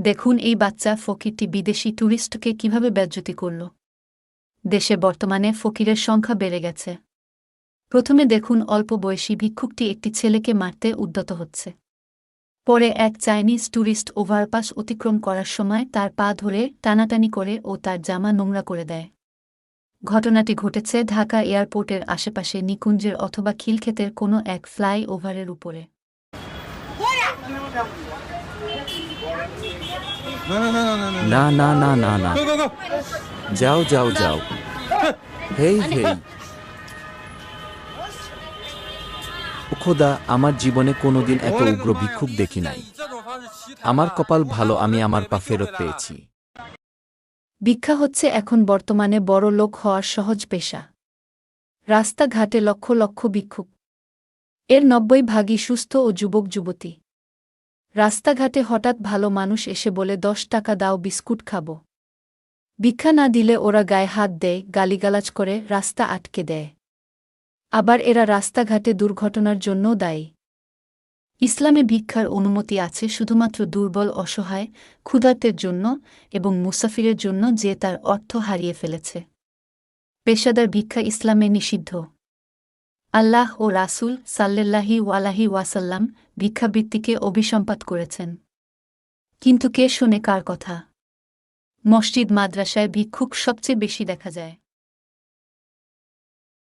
দেখুন, এই বাচ্চা ফকিরটি বিদেশি ট্যুরিস্টকে কীভাবে ব্যাজ্যতি করল। দেশে বর্তমানে ফকিরের সংখ্যা বেড়ে গেছে। প্রথমে দেখুন, অল্প বয়সী ভিক্ষুকটি একটি ছেলেকে মারতে উদ্যত হচ্ছে। পরে এক চাইনিজ ট্যুরিস্ট ওভারপাস অতিক্রম করার সময় তার পা ধরে টানাটানি করে ও তার জামা নোংরা করে দেয়। ঘটনাটি ঘটেছে ঢাকা এয়ারপোর্টের আশেপাশে নিকুঞ্জের অথবা খিলক্ষেতের কোনো এক ফ্লাই ওভারের উপরে। না না না না না যাও যাও যাও। হেই হেই। খোদা আমার জীবনে কোনোদিন এত উগ্র ভিক্ষুক দেখি নাই। আমার কপাল ভালো আমি আমার পা ফেরত পেয়েছি। ভিক্ষা হচ্ছে এখন বর্তমানে বড় লোক হওয়ার সহজ পেশা। রাস্তাঘাটে লক্ষ লক্ষ ভিক্ষুক। এর নব্বই ভাগই সুস্থ ও যুবক যুবতী রাস্তাঘাটে হঠাৎ ভালো মানুষ এসে বলে, দশ টাকা দাও, বিস্কুট খাব। ভিক্ষা না দিলে ওরা গায়ে হাত দেয়, গালিগালাজ করে, রাস্তা আটকে দেয়। আবার এরা রাস্তাঘাটে দুর্ঘটনার জন্যও দায়ী। ইসলামে ভিক্ষার অনুমতি আছে শুধুমাত্র দুর্বল, অসহায়, ক্ষুধার্তের জন্য এবং মুসাফিরের জন্য যে তার অর্থ হারিয়ে ফেলেছে। পেশাদার ভিক্ষা ইসলামে নিষিদ্ধ। আল্লাহ ও রাসুল সাল্লাহি ওয়ালাহি ওয়াসাল্লাম ভিক্ষাবৃত্তিকে অভিসম্পাত করেছেন। কিন্তু কে শোনে কার কথা? মসজিদ, মাদ্রাসায় ভিক্ষুক সবচেয়ে বেশি দেখা যায়।